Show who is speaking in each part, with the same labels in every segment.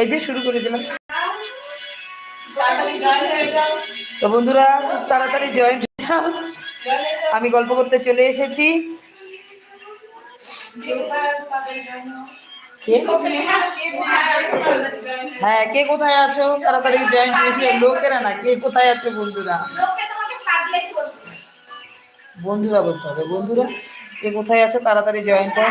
Speaker 1: এই যে শুরু করে দিলাম।
Speaker 2: জয়েন
Speaker 1: তো বন্ধুরা খুব তাড়াতাড়ি
Speaker 2: জয়েন
Speaker 1: আমি গল্প করতে চলে এসেছি।
Speaker 2: জয়েন
Speaker 1: কে?
Speaker 2: কোথায় আছো তাড়াতাড়ি জয়েন
Speaker 1: হ্যাঁ কে কোথায় আছো? তাড়াতাড়ি জয়েন্ট হয়েছে লোকেরা না কে কোথায় আছো বন্ধুরা? বন্ধুরা বলতে হবে। বন্ধুরা কে কোথায় আছো? তাড়াতাড়ি জয়েন কর।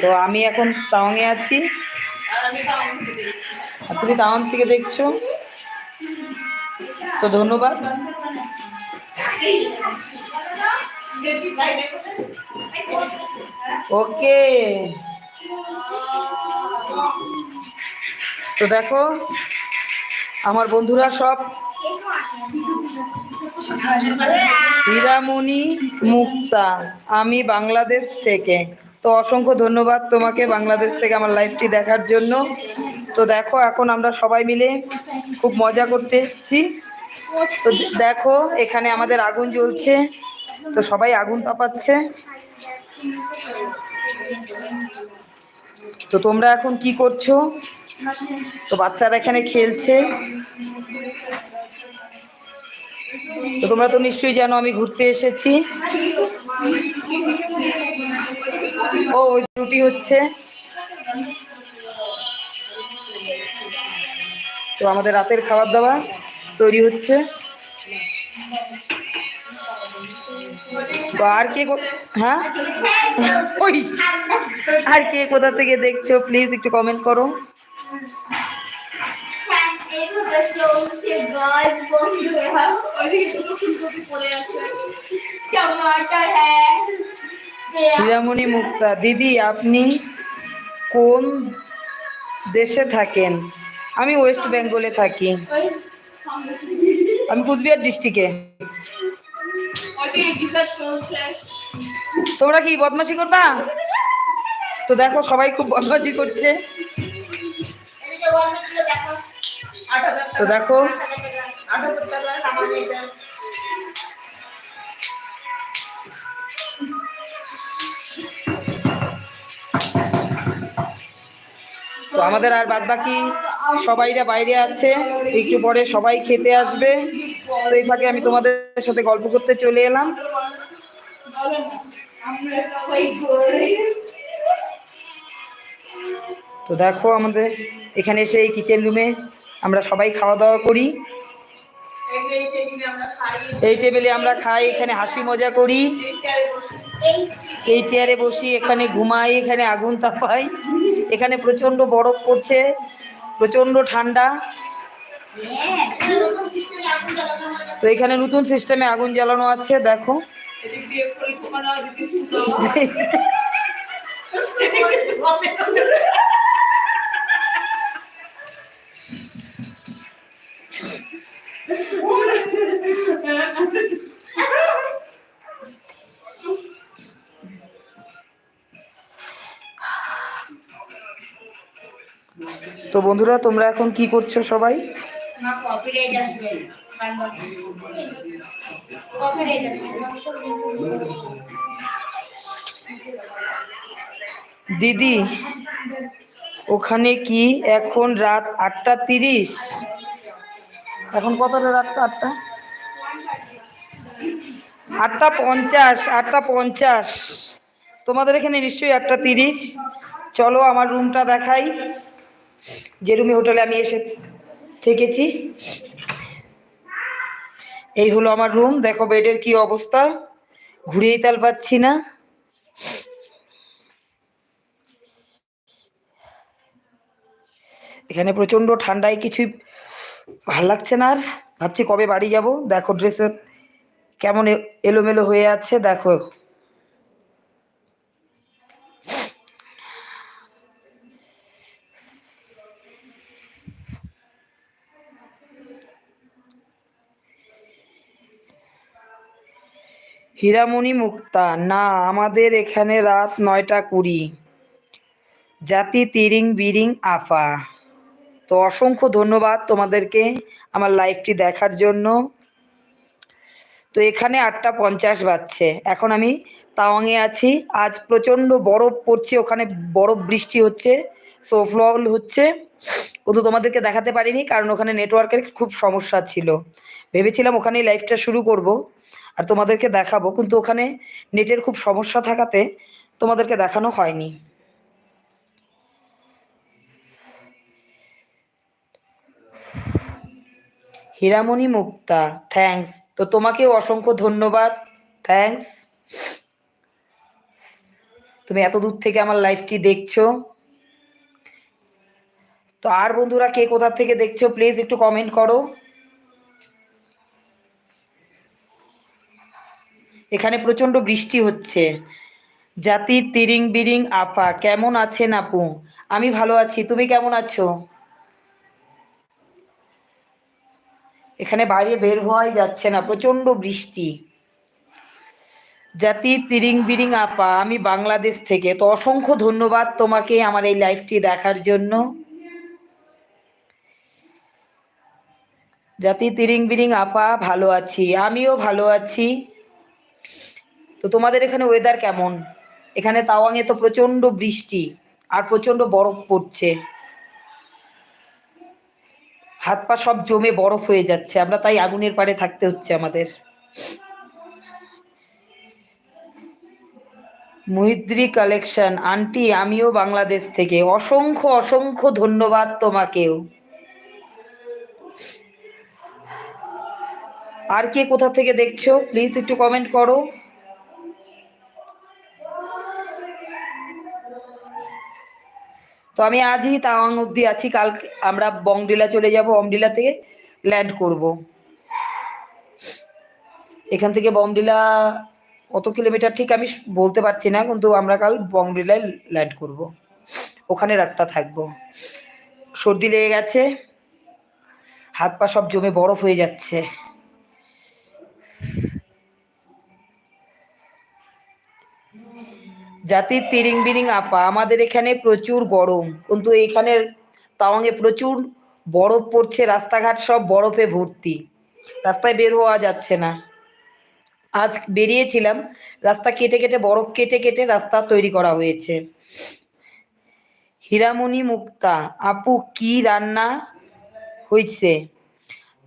Speaker 1: তো
Speaker 2: আমি এখন টাউনে
Speaker 1: আছি। তুমি টাউন থেকে দেখছ। তো ধন্যবাদ। ওকে। তো দেখো, আমার বন্ধুরা সব হীরামণি মুক্তা, আমি বাংলাদেশ থেকে। তো অসংখ্য ধন্যবাদ তোমাকে বাংলাদেশ থেকে আমার লাইভটি দেখার জন্য। তো দেখো, এখন আমরা সবাই মিলে খুব মজা করতেছি তো দেখো, এখানে আমাদের আগুন জ্বলছে। তো সবাই আগুন তাপাচ্ছে। তো তোমরা এখন কি করছ? তো বাচ্চারা এখানে খেলছে। তো তোমরা তো নিশ্চয়ই জানো আমি ঘুরতে এসেছি। ও রুটি হচ্ছে। তো আমাদের রাতের খাবার দাবার তৈরি হচ্ছে। আর কে হ্যাঁ? ওই, আর কে কোথা থেকে দেখছ? প্লিজ একটু কমেন্ট করো।
Speaker 2: হ্যাঁ
Speaker 1: হীরামণি মুক্তা, দিদি আপনি কোন দেশে থাকেন? আমি ওয়েস্ট বেঙ্গলে থাকি। আমি কুচবিহার ডিস্ট্রিক্টে। তোমরা কি বদমাশি করবা? তো দেখো, সবাই খুব বদমাশি করছে। তো দেখো। তো আমাদের আর বাদ বাকি সবাইরা বাইরে আছে, একটু পরে সবাই খেতে আসবে। তো এই ফাঁকে আমি তোমাদের সাথে গল্প করতে চলে এলাম। তো দেখো আমাদের এখানে এসে এই কিচেন রুমে আমরা সবাই খাওয়া দাওয়া করি।
Speaker 2: এই টেবিলে আমরা খাই,
Speaker 1: এখানে হাসি মজা করি।
Speaker 2: এই চেয়ারে বসে,
Speaker 1: এখানে ঘুমাই, এখানে আগুন তাপাই, এখানে প্রচণ্ড বরফ পড়ছে, প্রচণ্ড ঠান্ডা। তো এখানে নতুন সিস্টেমে আগুন জ্বালানো আছে, দেখো। তো বন্ধুরা তোমরা এখন কি করছ সবাই? দিদি ওখানে কি এখন রাত আটটা তিরিশ? এখন কতটা রাত আটটা? আটটা পঞ্চাশ আটটা পঞ্চাশ। তোমাদের এখানে নিশ্চয়ই আটটা তিরিশ। চলো আমার রুমটা দেখাই। যে রুমে হোটেলে আমি এসে থেকেছি। এই হলো আমার রুম। দেখো বেডের কি অবস্থা। ঘুরেই তাল পাচ্ছি না। এখানে প্রচণ্ড ঠান্ডায় কিছুই ভালো লাগছে না আর। ভাবছি কবে বাড়ি যাব। দেখো ড্রেসে কেমন এলোমেলো হয়ে আছে। দেখো হীরামণি মুক্তা না, আমাদের এখানে রাত নয়টা কুড়ি। জাতি তিরিং বিরিং আফা। তো অসংখ্য ধন্যবাদ তোমাদেরকে আমার লাইভটি দেখার জন্য। তো এখানে আটটা পঞ্চাশ বাজছে। এখন আমি তাওয়াংয়ে আছি। আজ প্রচণ্ড বরফ পড়ছে, ওখানে বরফ বৃষ্টি হচ্ছে স্নোফল হচ্ছে। কিন্তু তোমাদেরকে দেখাতে পারিনি, কারণ ওখানে নেটওয়ার্কের খুব সমস্যা ছিল। ভেবেছিলাম ওখানেই লাইভটা শুরু করব। আর তোমাদেরকে দেখাবো, কিন্তু ওখানে নেটের খুব সমস্যা থাকাতে তোমাদেরকে দেখানো হয়নি। হীরামণি মুক্তা থ্যাঙ্কস তো তোমাকেও অসংখ্য ধন্যবাদ থ্যাঙ্কস তুমি এত দূর থেকে আমার লাইভটি দেখছ। তো আর বন্ধুরা কে কোথা থেকে দেখছ প্লিজ একটু কমেন্ট করো। এখানে প্রচণ্ড বৃষ্টি হচ্ছে। জাতির তিরিং বিরিং আপা, কেমন আছেন আপু? আমি ভালো আছি, তুমি কেমন আছো? এখানে বাইরে বের হওয়াই যাচ্ছে না, প্রচণ্ড বৃষ্টি। জাতি তিরিং বিরিং আপা, আমি বাংলাদেশ থেকে। তো অসংখ্য ধন্যবাদ তোমাকে আমার এই লাইফটি দেখার জন্য। জাতি তিরিং বিরিং আপা, ভালো আছি। আমিও ভালো আছি। তো তোমাদের এখানে ওয়েদার কেমন? এখানে তাওয়াংয়ে তো প্রচণ্ড বৃষ্টি আর প্রচণ্ড বরফ পড়ছে। হাত পা সব জমে বরফ হয়ে যাচ্ছে, আমরা তাই আগুনের পাড়ে থাকতে হচ্ছে আমাদের। মৈত্রী কালেকশন, আন্টি আমিও বাংলাদেশ থেকে। অসংখ্য অসংখ্য ধন্যবাদ তোমাকেও। আর কে কোথা থেকে দেখছ? প্লিজ একটু কমেন্ট করো। তো আমি আজই তাওয়াং অবধি আছি। কাল আমরা বংডিলা চলে যাব। বমডিলা থেকে ল্যান্ড করব। এখান থেকে বমডিলা কত কিলোমিটার ঠিক আমি বলতে পারছি না, কিন্তু আমরা কাল বংডিলায় ল্যান্ড করব। ওখানে রাতটা থাকব। সর্দি লেগে গেছে। হাত পা সব জমে বরফ হয়ে যাচ্ছে। জাতির তিরিং বিরিং আপা। আমাদের এখানে প্রচুর গরম। কিন্তু এখানে তাওয়াংয়ে প্রচুর বরফ পড়ছে, রাস্তাঘাট সব বরফে ভর্তি। রাস্তায় বের হওয়া যাচ্ছে না। আজ বেরিয়েছিলাম, রাস্তা কেটে কেটে, বরফ কেটে কেটে রাস্তা তৈরি করা হয়েছে। হীরামণি মুক্তা, আপু কি রান্না হয়েছে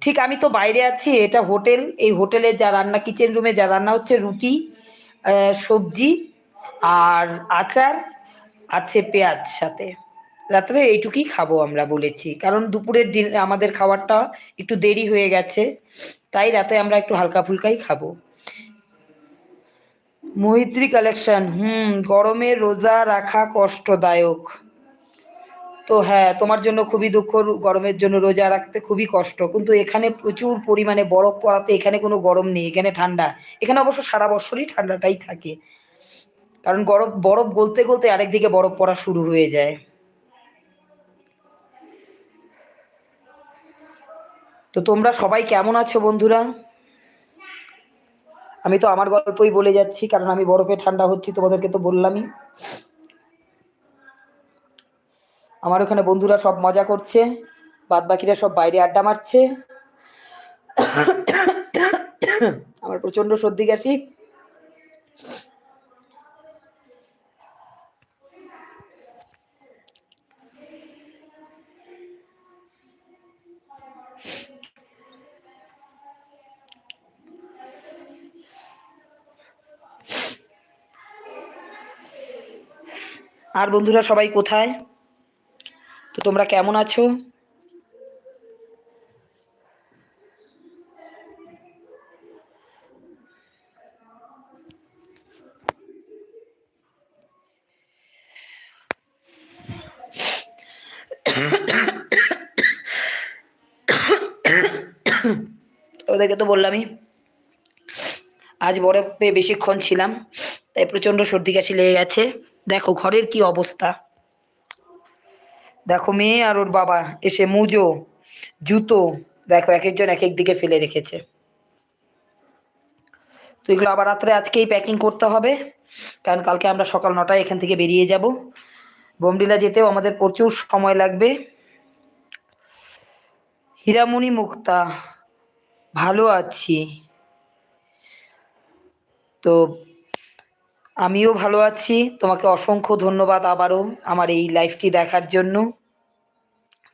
Speaker 1: ঠিক আমি তো বাইরে আছি, এটা হোটেল। এই হোটেলে যা রান্না, কিচেন রুমে যা রান্না হচ্ছে, রুটি সবজি আর আচার আছে পেঁয়াজ সাথে। রাত্রে এইটুকুই খাব আমরা বলেছি, কারণ দুপুরের দিন আমাদের খাবারটা একটু দেরি হয়ে গেছে, তাই রাতে আমরা একটু হালকা ফুলকাই খাব। মৈত্রী কালেকশন, হুম, গরমে রোজা রাখা কষ্টদায়ক। তো হ্যাঁ তোমার জন্য খুবই দুঃখ, গরমের জন্য রোজা রাখতে খুবই কষ্ট, কিন্তু এখানে প্রচুর পরিমাণে বরফ পড়াতে এখানে কোনো গরম নেই, এখানে ঠান্ডা। এখানে অবশ্য সারা বছরই ঠান্ডাটাই থাকে। কারণ গরম বরফ গলতে গলতে আরেকদিকে বরফ পড়া শুরু হয়ে যায়। তো তোমরা সবাই কেমন আছো বন্ধুরা? আমি তো আমার গল্পই বলে যাচ্ছি, কারণ আমি বরফে ঠান্ডা হচ্ছি, তোমাদেরকে তো বললামই। আমার ওখানে বন্ধুরা সব মজা করছে বাদ বাকিরা সব বাইরে আড্ডা মারছে। আমার প্রচণ্ড সর্দি কাশি। আর বন্ধুরা সবাই কোথায়? তো তোমরা কেমন আছো? ওদেরকে তো বললামই, আজ বরফে বেশিক্ষণ ছিলাম, তাই প্রচণ্ড সর্দি কাশি লেগে গেছে। দেখো ঘরের কি অবস্থা। দেখো মেয়ে আর ওর বাবা এসে মুজো, জুতো, দেখো এক একজন এক এক দিকে ফেলে রেখেছে। তো এগুলো আবার রাত্রে আজকেই প্যাকিং করতে হবে, কারণ কালকে আমরা সকাল নটায় এখান থেকে বেরিয়ে যাব। বোমডিলা যেতেও আমাদের প্রচুর সময় লাগবে। হীরামণি মুক্তা, ভালো আছি। তো আমিও ভালো আছি। তোমাকে অসংখ্য ধন্যবাদ আবারও আমার এই লাইফটি দেখার জন্য।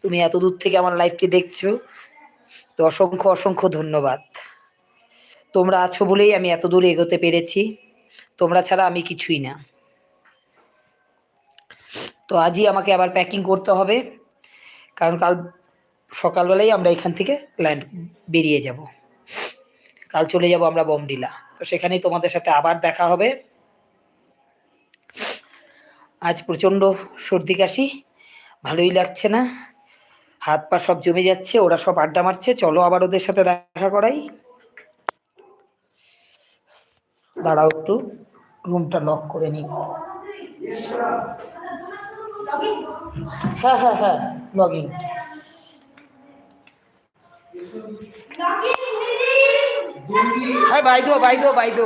Speaker 1: তুমি এত দূর থেকে আমার লাইফটি দেখছ, তো অসংখ্য অসংখ্য ধন্যবাদ। তোমরা আছো বলেই আমি এত দূর এগোতে পেরেছি। তোমরা ছাড়া আমি কিছুই না। তো আজই আমাকে আবার প্যাকিং করতে হবে, কারণ কাল সকালবেলাই আমরা এখান থেকে ল্যান্ড বেরিয়ে যাব। কাল চলে যাব আমরা বমডিলা। তো সেখানেই তোমাদের সাথে আবার দেখা হবে। আজ প্রচণ্ড সর্দি কাশি, ভালোই লাগছে না। হাত পা সব জমে যাচ্ছে, ওরা সব আড্ডা মারছে, চলো আবার ওদের সাথে দেখা করাই। দাঁড়াও একটু রুমটা লক করে নিই। হ্যাঁ হ্যাঁ হ্যাঁ লগিং হ্যাঁ বাই দো বাই দো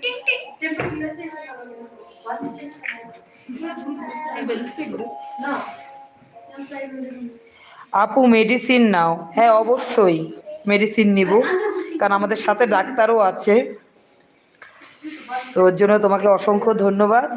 Speaker 1: আপু মেডিসিন নাও। হ্যাঁ অবশ্যই মেডিসিন নিব। কারণ আমাদের সাথে ডাক্তারও আছে। তো ওর জন্য তোমাকে অসংখ্য ধন্যবাদ।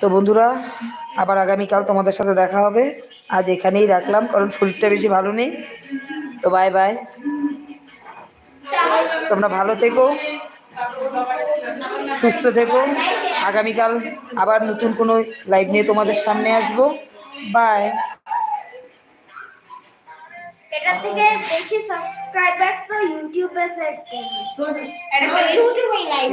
Speaker 1: তো বন্ধুরা, আবার আগামীকাল তোমাদের সাথে দেখা হবে। আজ এখানেই রাখলাম, কারণ শরীরটা বেশি ভালো নেই। তো বাই বাই তোমরা ভালো থেকো, সুস্থ থেকো। আগামীকাল আবার নতুন কোনো লাইভ নিয়ে তোমাদের সামনে আসব। বাই
Speaker 3: এটা থেকে বেশি সাবস্ক্রাইবার্স তো ইউটিউবে সেট করবে
Speaker 2: এটা তো ইউটিউবে লাইভ